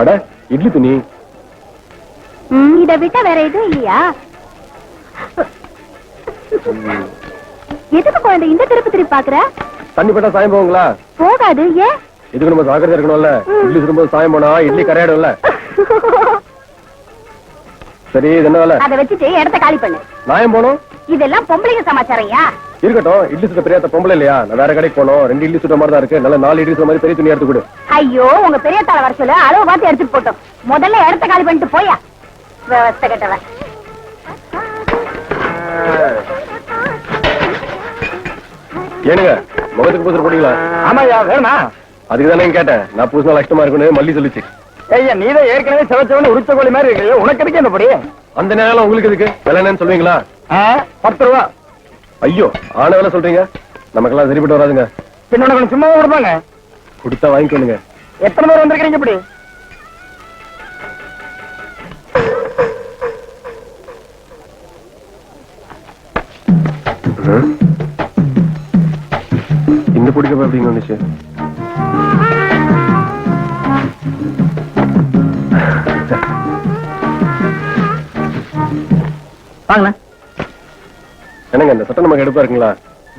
அட இட்லி துணி. இதை விட்டா வேற எதுவும் இல்லையா? எதுக்கு குழந்தை இந்த திருப்பி திருப்பி பாக்குற தண்ணி பட்டா சாயம் போகுங்களா? போகாது ஏன்? இதுக்கு நம்ம ஜாக்கிரதையா இருக்கணும்ல. இட்லி சுடும்போது சாயம் போனா இட்லி கரையாடும்ல. சரி இது என்ன வேலை? அதை வச்சுட்டு இடத்த காலி பண்ணு. நாயம் போனோம் இதெல்லாம் பொம்பளைங்க சமாச்சாரையா இருக்கட்டும் இட்லி சுட்ட பெரியாத்த பொம்பளை இல்லையா? நான் வேற கடைக்கு போனோம் ரெண்டு இட்லி சுட்ட மாதிரி தான் இருக்கு. நல்ல நாலு இட்லி சுட்ட மாதிரி பெரிய துணி எடுத்து கொடு. ஐயோ உங்க பெரிய தலை வர சொல்லு. அளவு பார்த்து எடுத்துட்டு போட்டோம். முதல்ல இடத்த காலி பண்ணிட்டு போயா. கட்டவன். ஏனுங்க முகத்துக்கு பூசல் போட்டீங்களா ஆமாயா வேணுமா? அதுக்கு தானே கேட்டேன். நான் பூசினா கஷ்டமா இருக்குன்னு மல்லி சொல்லிச்சு. ஐயா நீதான் ஏற்கனவே செவச்சவன உரிச்ச கோழி மாதிரி இருக்கு. உனக்கு எதுக்கு இந்த படி? அந்த நேரம் உங்களுக்கு எதுக்கு? விலை என்னன்னு சொல்லுவீங்களா? பத்து ரூபா. ஐயோ ஆன வேலை சொல்றீங்க? நமக்கெல்லாம் சரிப்பட்டு வராதுங்க. பின்ன உனக்கு சும்மா கொடுப்பாங்க. கொடுத்தா வாங்கிக்கணுங்க எத்தனை பேர் வந்திருக்கீங்க இப்படி? இந்த பிடிக்க எப்படிங்க வந்துச்சு? வாங்கண்ணா. என்னங்க இந்த சட்டம் நமக்கு எடுப்பா இருக்குங்களா?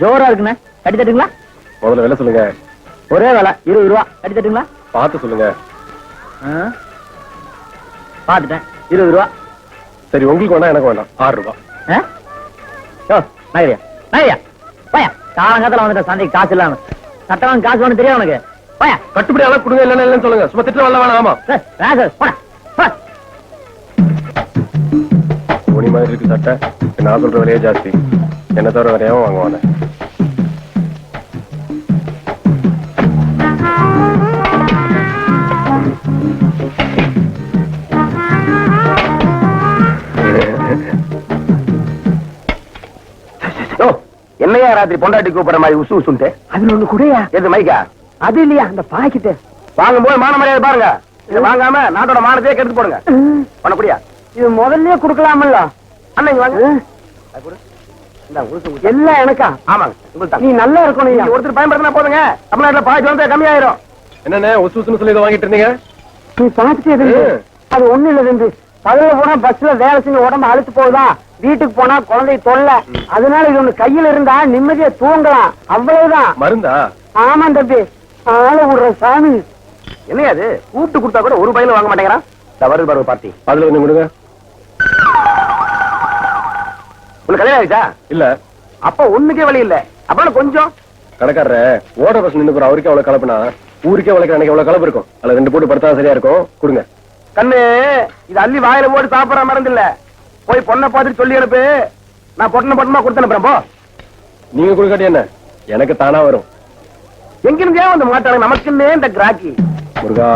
ஜோரா இருக்குண்ணே. கட்டி தட்டுங்களா? முதல்ல விலை சொல்லுங்க. ஒரே வேலை இருபது ரூபா. கட்டி தட்டுங்களா? பார்த்து சொல்லுங்க. பாத்துட்டேன் இருபது ரூபா. சரி உங்களுக்கு வேணா எனக்கு வேண்டாம் ஆறு? யோ, நாயரியா நாயரியா வாயா காலங்காலத்துல வந்துட்ட சந்தைக்கு காசு இல்லாம. சட்டம் காசு வேணும் தெரியும் உனக்கு வாயா கட்டுப்படி அளவு கொடுங்க இல்லைன்னு இல்லைன்னு சொல்லுங்க. சும்மா திட்டு வரல வேணாம் ஆமா. சார், போடா. துணி மாதிரி இருக்கு சட்டை. நான் சொல்ற விலையே ஜாஸ்தி. என்ன தவிர வரையாவும் வாங்குவாங்க யோ, என்னையா ராத்திரி பொண்டாட்டி கூப்பிடுற மாதிரி உசு உசுன்ட்டு? அதுல ஒண்ணு கூடயா? எது மைக்கா? அது இல்லையா? அந்த பாக்கிட்டு வாங்கும்போது மான மரியாதை பாருங்க. இது வாங்காம நாட்டோட மானத்தையே கெடுத்து போடுங்க. பண்ணப்படியா இது முதல்லயே குடுக்கலாமல்ல? அண்ணன் இங்க வாங்க. எல்லாம் எனக்கா? ஆமாங்க நீ நல்லா இருக்கணும் நீங்க ஒருத்தர் பயன்படுத்தினா போதுங்க. தமிழ்நாட்டுல பாய்ச்சி வந்து கம்மியாயிரும். என்னண்ணே உசு உசுன்னு சொல்லி இதை வாங்கிட்டு இருந்தீங்க? நீ ம். அது ஒண்ணு இல்ல தம்பி பகல போனா பஸ்ல வேலை செஞ்சு உடம்பு அழுத்து போகுதா? வீட்டுக்கு போனா குழந்தை தொல்லை. அதனால இது ஒண்ணு கையில இருந்தா நிம்மதியா தூங்கலாம். அவ்வளவுதான். மருந்தா? ஆமா தம்பி. ஆள விடுற சாமி. என்னையாது கூட்டு கொடுத்தா கூட ஒரு பையில வாங்க மாட்டேங்கிறான். தவறு பருவ பார்ட்டி அதுல கொஞ்சம் கொடுங்க. உனக்கு கல்யாணம் ஆயிடுச்சா? இல்ல. அப்ப ஒண்ணுக்கே வழி இல்ல. அப்புறம் கொஞ்சம். கடைக்காரர ஓட பஸ் நின்று போற அவருக்கே அவ்வளவு கலப்புனா ஊருக்கே வளர்க்குற அன்னைக்கு அவ்வளவு கலப்பு இருக்கும். அதுல ரெண்டு போட்டு படுத்தா சரியா இருக்கும். கொடுங்க. கண்ணு இது அள்ளி வாயில போட்டு சாப்பிடற மருந்து இல்ல போய் பொண்ணை பார்த்துட்டு சொல்லி அனுப்பு. நான் பொட்டனை பொட்டமா கொடுத்து அனுப்புறேன் போ. நீங்க கொடுக்காட்டி என்ன? எனக்கு தானா வரும். எங்கிருந்தே வந்து மாட்டாங்க நமக்குன்னே இந்த கிராக்கி. முருகா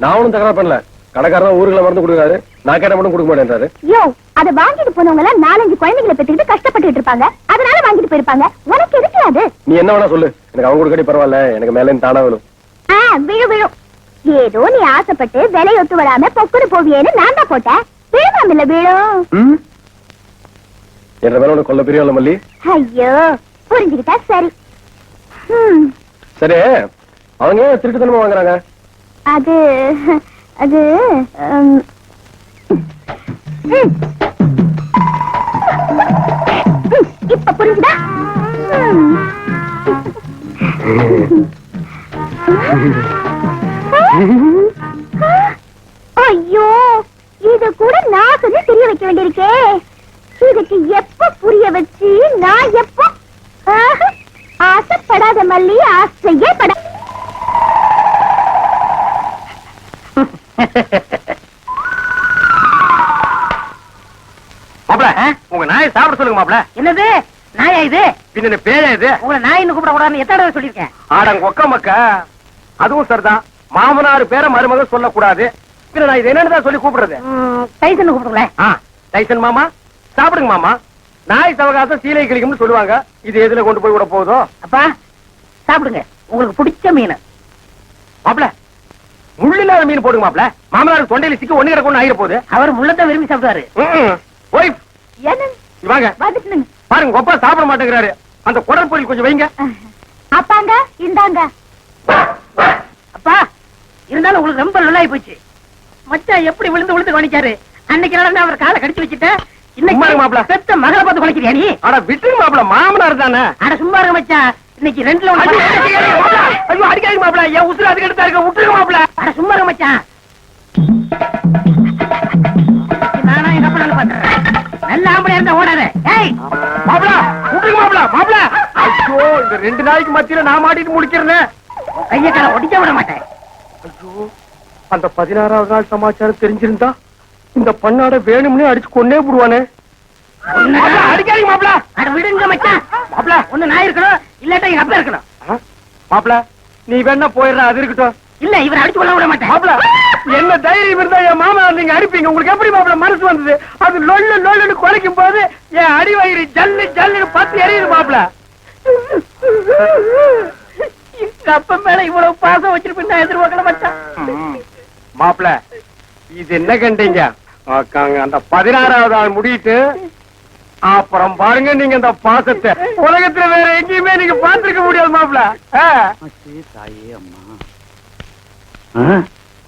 நான் ஒண்ணும் தகராறு பண்ணல. கடைக்காரன் ஊருக்குள்ள மருந்து கொடுக்குறாரு. நான் கேட்ட மட்டும் கொடுக்க மாட்டேன்றாரு. யோ அத வாங்கிட்டு போனவங்க எல்லாம் நாலஞ்சு குழந்தைகளை பெற்றுக்கிட்டு கஷ்டப்பட்டுட்டு இருப்பாங்க. அதனால வாங்கிட்டு போயிருப்பாங்க. உனக்கு எதுக்கு அது? நீ என்ன வேணா சொல்லு. எனக்கு அவங்க கொடுக்காட்டி பரவாயில்ல. எனக்கு மேல தானா வேணும் ஆ, விழு விழும் ஏதோ நீ ஆசைப்பட்டு விலையொத்து விடாம பொக்குடு போவியேன்னு நான் தான் போட்டேன். விழுவாம் இல்ல விழும் என்ற மேல உனக்கு கொல்ல பெரிய மல்லி? ஐயோ புரிஞ்சுக்கிட்டா சரி. சரி அவங்க திருட்டுத்தனமா வாங்குறாங்க? அது அது இப்ப புரிஞ்சுதா ஐயோ இது கூட நான் சொல்லி தெரிய வைக்க வேண்டியிருக்கே. இதுக்கு எப்ப புரிய வச்சு நான் எப்போ ஆசைப்படாத மல்லி ஆசையே பட மாப்ள உங்க நாயை சாப்பிட சொல்லுங்க மாப்ள என்னது? நாயா இது? பின்ன பேரே இது? உங்களை நாயின்னு கூப்பிட கூடாதுன்னு எத்தனை தடவை சொல்லியிருக்கேன். ஆடங்க ஒக்க மக்க அதுவும் சரிதான். மாமனார் பேரை மருமக சொல்லக்கூடாது. பின்ன நான் இது என்னன்னு தான் சொல்லி கூப்பிடுறது? ம், டைசன் கூப்பிடுங்களேன். ஆ டைசன் மாமா சாப்பிடுங்க மாமா. நாய் சவகாசம் சீலை கிளிக்கும்னு சொல்லுவாங்க. இது எதுல கொண்டு போய் விட போகுதோ? அப்பா சாப்பிடுங்க. உங்களுக்கு பிடிச்ச மீன். மாப்ள முள்ளு இல்லாத மீன் போடுங்க மாப்ள மாமனார் தொண்டையில சிக்க ஒண்ணு கிடக்கும் ஆயிர போகுது அவர் முள்ளத்தை விரும்பி சாப்பிடுவாரு. ஒய்ஃப் வாங்க பாருங்க கொப்பா சாப்பிட மாட்டேங்கிறாரு. அந்த குடல் பொரியல் கொஞ்சம் வைங்க. அப்பாங்க இந்தாங்க. அப்பா இருந்தாலும் உங்களுக்கு ரொம்ப நல்லாயி போச்சு. மச்சான் எப்படி விழுந்து விழுந்து கவனிச்சாரு அன்னைக்கு நடந்து அவர் காலை கடிச்சு வச்சுட்டேன். இன்னைக்கு மாப்ள. பெத்த மகளை பார்த்து குலைக்கிறியா நீ? ஆனா விட்டுங்க மாப்ள. மாமனார் தானே. அட சும்மா இருங்க மச்சான் இன்னைக்கு ரெண்டுல ஐயோ, அடிக்காதீங்க மாப்ள என் உசுறு அதுக்கு எடுத்தா இருக்க. விட்டுருங்க மாப்ள அட சும்மா இருங்க மச்சான். நானா எங்க அப்பா பாத்துறேன் நல்ல ஆம்பளை இருந்தா ஓடாத. ஏய் மாப்ள விட்டுருங்க மாப்ள மாப்ள ஐயோ இந்த ரெண்டு நாளைக்கு மத்தியில நான் மாட்டிட்டு முடிக்கிறேன் கைய கால ஒடிக்க விட மாட்டேன். ஐயோ அந்த பதினாறாவது நாள் சமாச்சாரம் தெரிஞ்சிருந்தா இந்த பண்ணாட வேணும்னே அடிச்சு கொன்னே போடுவானே. மாப்ள, அடிக்காதீங்க மாப்ள அட விடுங்க மச்சான். மாப்ள ஒண்ணு நான் இருக்கணும். இல்லாட்டா எங்க அப்பா இருக்கணும். ஆ? மாப்ள நீ வேணா போயிடுற அது இருக்கட்டும். இல்ல இவர் அடிச்சு கொள்ள விட மாட்டேன். மாப்ள என்ன தைரியம் இருந்தா என் மாமா நீங்க அடிப்பீங்க? உங்களுக்கு எப்படி மாப்ள மனசு வந்தது? அது லொல்லு லொல்லுன்னு குலைக்கும் போது என் அடி வயிறு ஜல்லு ஜல்லுன்னு பத்து எரியுது மாப்ள எங்க அப்பா மேல இவ்வளவு பாசம் வச்சிருப்பேன் நான் எதிர்பார்க்கல மச்சான். மாப்ள இது என்ன கண்டீங்க? அந்த பதினாறாவது ஆள் முடியிட்டு அப்புறம் பாருங்க நீங்க இந்த பாசத்தை. உலகத்துல வேற எங்கேயுமே நீங்க பார்த்திருக்க முடியாது மாப்ள ஆ.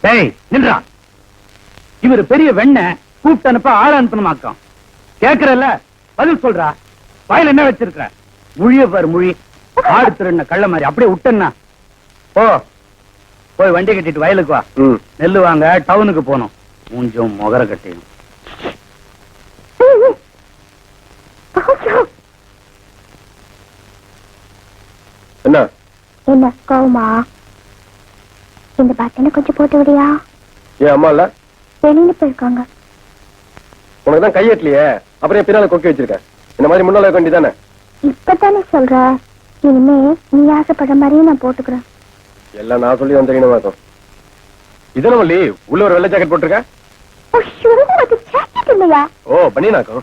டேய் நின்றா இவர் பெரிய வெண்ண கூப்பிட்டு அனுப்ப ஆள் அனுப்பணுமாக்கம் கேக்குறல்ல? பதில் சொல்றா. வாயில என்ன வச்சிருக்க முழிய பாரு முழி. ஆடு திருண்ண கள்ள மாதிரி. அப்படியே விட்டேன்னா. போ. போய் வண்டி கட்டிட்டு வயலுக்கு வா. ம். நெல்லு வாங்க டவுனுக்கு போகணும். மூஞ்சும் முகர கட்டியும் என்ன என்ன கோவமா இந்த பட்டனை கொஞ்சம் போட்டு விடியா ஏன் அம்மா இல்ல வெளியில போயிருக்காங்க உனக்கு தான் கையெட்டலையே அப்புறம் பின்னால கொக்கி வச்சிருக்க இந்த மாதிரி முன்னால வைக்க வேண்டியதானே இப்பதானே சொல்ற இனிமே நீ ஆசைப்படுற மாதிரியே நான் போட்டுக்கிறேன் எல்லாம் நான் சொல்லி தெரியணுமா இருக்கும் வள்ளி உள்ள ஒரு வெள்ளை ஜாக்கெட் போட்டிருக்க ஓ பண்ணினாக்கும் ஐயோ.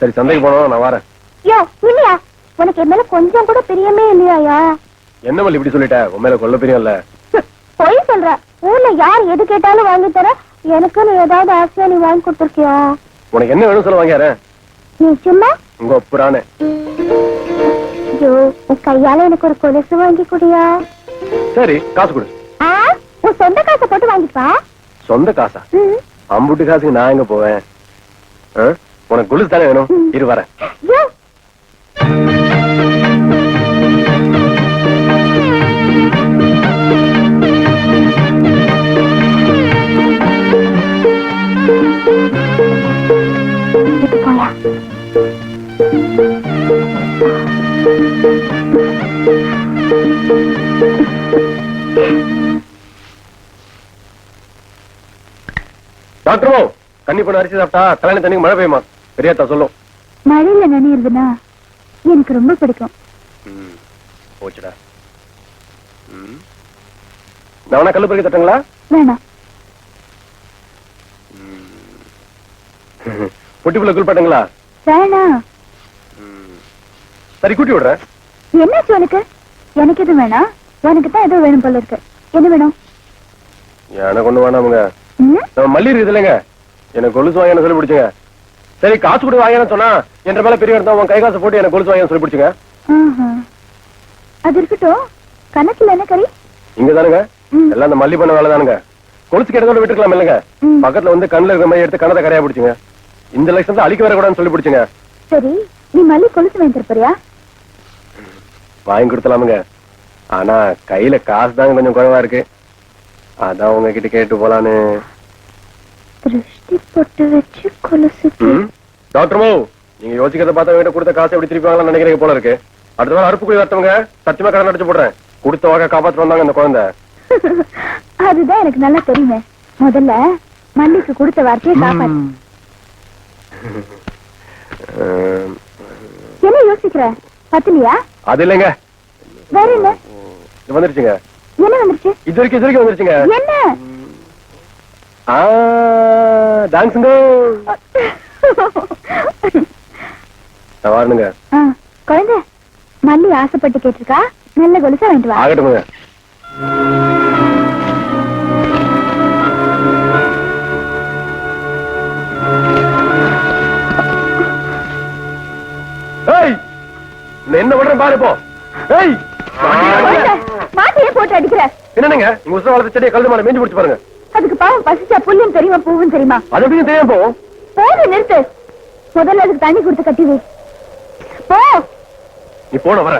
சரி சந்தைக்கு போனோம் நான் வரேன். யோ இல்லையா? உனக்கு என் மேல கொஞ்சம் கூட பிரியமே இல்லையாயா? என்ன வள்ளி இப்படி சொல்லிட்ட? உன் மேல கொல்ல பிரியம் இல்ல. பொய் சொல்ற. ஊர்ல யார் எது கேட்டாலும் வாங்கி தர. எனக்குன்னு ஏதாவது ஆசையா நீ வாங்கி கொடுத்துருக்கியா? உனக்கு என்ன வேணும் சொல்ல வாங்கியாரேன் நீ சும்மா? உங்க ஐயோ உன் கையால எனக்கு ஒரு கொலுசு வாங்கி குடியா? சரி காசு கொடு. உன் சொந்த காசை போட்டு வாங்கிப்பா. சொந்த காசா. அம்புட்டு காசுக்கு நான் எங்க போவேன்? உனக்கு கொலுசு தானே வேணும்? இரு போயா டாக்டரோ கண்ணி பண்ண அரிசி சாப்பிட்டா கல்யாணம் தண்ணிக்கு மழை பெய்யுமா? பெரியாத்தா சொல்லும் மழையில நனையிறதுனா எனக்கு ரொம்ப பிடிக்கும். போச்சுடா. நான் கல்லு பறிக்க தட்டுங்களா? வேணாம். பொட்டிப்புள்ள குளிப்பாட்டுங்களா? வேணாம். சரி கூட்டி விடுறேன். என்னாச்சு உனக்கு? எனக்கு எதுவும் வேணாம். உனக்கு தான் ஏதோ வேணும் போல இருக்கு. என்ன வேணும்? எனக்கு ஒண்ணு வேணாமுங்க? நம்ம மல்லி எனக்கு கொலுசு வாங்கன்னு சொல்லி பிடிச்சுங்க. சரி காசு கொடு வாங்கன்னு சொன்னா என்ற மேல பெரிய இருந்தா உன் கை காசு போட்டு எனக்கு கொலுசு வாங்கன்னு சொல்லி பிடிச்சுங்க. அது இருக்கட்டும். கணக்குல என்ன கறி? இங்க தானுங்க. எல்லாம் அந்த மல்லி பண்ண வேலை தானுங்க கொலுசு கிடந்தோட விட்டுக்கலாம் இல்லைங்க. பக்கத்துல வந்து கண்ணுல இருக்கிற மாதிரி எடுத்து கண்ணத்தை கரையா பிடிச்சுங்க. இந்த லட்சம் அழிக்க வரக்கூடாதுன்னு சொல்லி பிடிச்சுங்க. சரி நீ மல்லி கொலுசு வாங்கி தரப்போறியா வாங்கி கொடுத்தலாமுங்க. ஆனா கையில காசு தாங்க கொஞ்சம் குறைவா இருக்கு. அதான் உங்ககிட்ட கேட்டு போலான்னு. திருஷ்டி பொட்டு வச்சு கொலுசுக்கு. ம். டாக்டர் மோ நீங்க யோசிக்கிறத பார்த்தா என்கிட்ட கொடுத்த காசை எப்படி திருப்பி நினைக்கிறீங்க போல இருக்கு. அடுத்த வாரம் அறுப்பு போய் வரட்டவங்க சத்தியமா கடன் அடிச்சு போடுறேன். கொடுத்த வாக்க காப்பாத்து வந்தாங்க அந்த குழந்தை. அதுதான் எனக்கு நல்லா தெரியுமே. முதல்ல மல்லிக்கு கொடுத்த வார்த்தையை காப்பாத்து. ம், என்ன யோசிக்கிற? பத்துலையா அது இல்லைங்க. வேற என்ன? இது வந்துருச்சுங்க. என்ன வந்துருச்சு? இது வரைக்கும் இது வரைக்கும் வந்துருச்சுங்க. என்ன? ஆ. டான்ஸுங்க. ஆ, குழந்தை மல்லி ஆசைப்பட்டு கேட்டிருக்கா? நல்ல கொலுசா வாங்கிட்டு வா. ஆகட்டுமுங்க. என்ன பண்றேன் பாரு இப்போ. ஏய் மாட்டையே போட்டு அடிக்கிற? என்னங்க உங்க உசர வளர்த்த செடியை கழுது மேல மேஞ்சு பிடிச்சு பாருங்க. அதுக்கு பாவம் பசிச்சா புல்லும் தெரியுமா பூவும் தெரியுமா? அது எப்படியும் தெரியாம போகும் போது நிறுத்து. முதல்ல அதுக்கு தண்ணி கொடுத்து கட்டி வை. போ. நீ போன வர.